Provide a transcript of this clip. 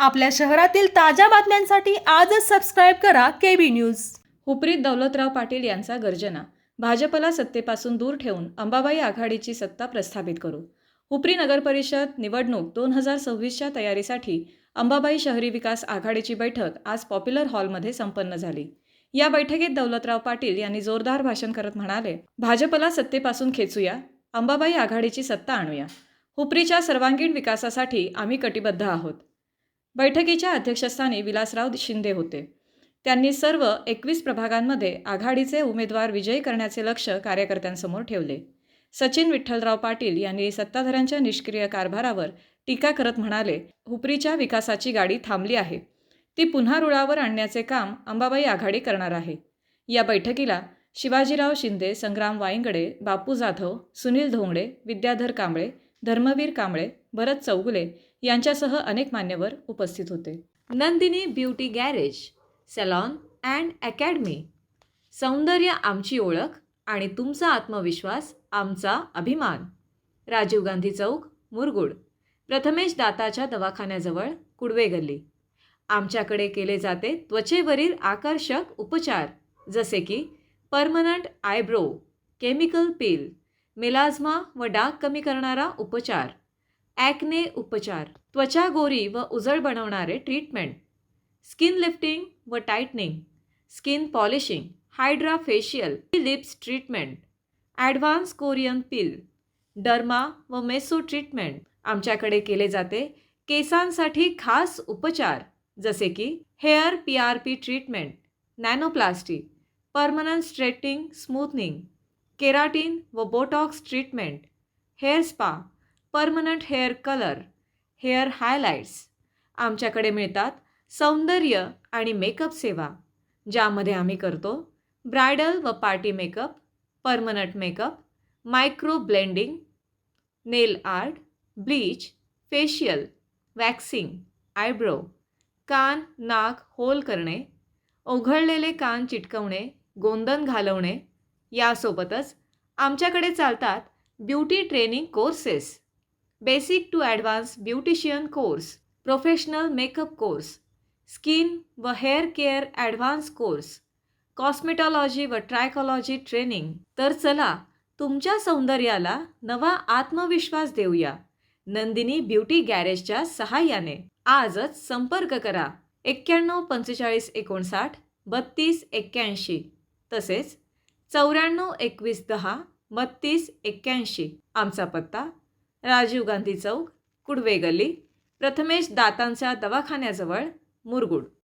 आपल्या शहरातील ताज्या बातम्यांसाठी आजच सबस्क्राईब करा केबी न्यूज हुपरीत दौलतराव पाटील यांचा गर्जना. भाजपला सत्तेपासून दूर ठेवून अंबाबाई आघाडीची सत्ता प्रस्थापित करू. हुपरी नगरपरिषद निवडणूक दोन हजार सव्वीसच्या तयारीसाठी अंबाबाई शहरी विकास आघाडीची बैठक आज पॉप्युलर हॉलमध्ये संपन्न झाली. या बैठकीत दौलतराव पाटील यांनी जोरदार भाषण करत म्हणाले भाजपला सत्तेपासून खेचूया अंबाबाई आघाडीची सत्ता आणूया. हुपरीच्या सर्वांगीण विकासासाठी आम्ही कटिबद्ध आहोत. बैठकीच्या अध्यक्षस्थानी विलासराव शिंदे होते. त्यांनी सर्व एकवीस प्रभागांमध्ये आघाडीचे उमेदवार विजयी करण्याचे लक्ष कार्यकर्त्यांसमोर ठेवले. सचिन विठ्ठलराव पाटील यांनी सत्ताधाऱ्यांच्या निष्क्रिय कारभारावर टीका करत म्हणाले हुपरीच्या विकासाची गाडी थांबली आहे. ती पुन्हा रुळावर आणण्याचे काम अंबाबाई आघाडी करणार आहे या बैठकीला शिवाजीराव शिंदे संग्राम वाईंगडे बापू जाधव सुनील धोंगडे विद्याधर कांबळे धर्मवीर कांबळे भरत चौगुले यांच्यासह अनेक मान्यवर उपस्थित होते. Nandini beauty garage salon and academy. सौंदर्य आमची ओळख आणि तुमचा आत्मविश्वास आमचा अभिमान. राजीव गांधी चौक मुरगुड. प्रथमेश दाताच्या दवाखान्याजवळ कुडवे गल्ली. आमच्याकडे केले जाते त्वचेवरील आकर्षक उपचार जसे की permanent eyebrow chemical peel. Melasma व डाग कमी करणारा उपचार. ॲक्ने उपचार. त्वचा गोरी व उजळ बनवणारे ट्रीटमेंट. स्किन लिफ्टिंग व tightening skin polishing. Hydra facial. Lips treatment. Advance Korean peel. Derma व मेसो ट्रीटमेंट. आमच्याकडे केले जाते केसांसाठी खास उपचार जसे की hair P R P treatment. Nanoplasty. Permanent straightening smoothening. Keratin व Botox treatment hair spa permanent hair colour hair highlights. आमच्याकडे मिळतात सौंदर्य आणि मेकअप सेवा ज्यामध्ये आम्ही करतो ब्रायडल व party makeup permanent makeup micro blending nail art bleach facial waxing eyebrow कान नाक होल करणे ओघळलेले कान चिटकवणे गोंदन घालवणे यासोबतच आमच्याकडे चालतात beauty training courses. Basic to advance beautician course professional makeup course skin व hair care advance course cosmetology व ट्रायकॉलॉजी ट्रेनिंग. तर चला तुमच्या सौंदर्याला नवा आत्मविश्वास देऊया. नंदिनी ब्युटी गॅरेजच्या सहाय्याने. आजच संपर्क करा. एक्क्याण्णव पंचेचाळीस एकोणसाठ बत्तीस एक्क्याऐंशी. तसेच चौऱ्याण्णव एकवीस दहा बत्तीस एक्क्याऐंशी आमचा पत्ता राजीव गांधी चौक कुडवे गल्ली प्रथमेश दातांच्या दवाखान्याजवळ मुरगुड.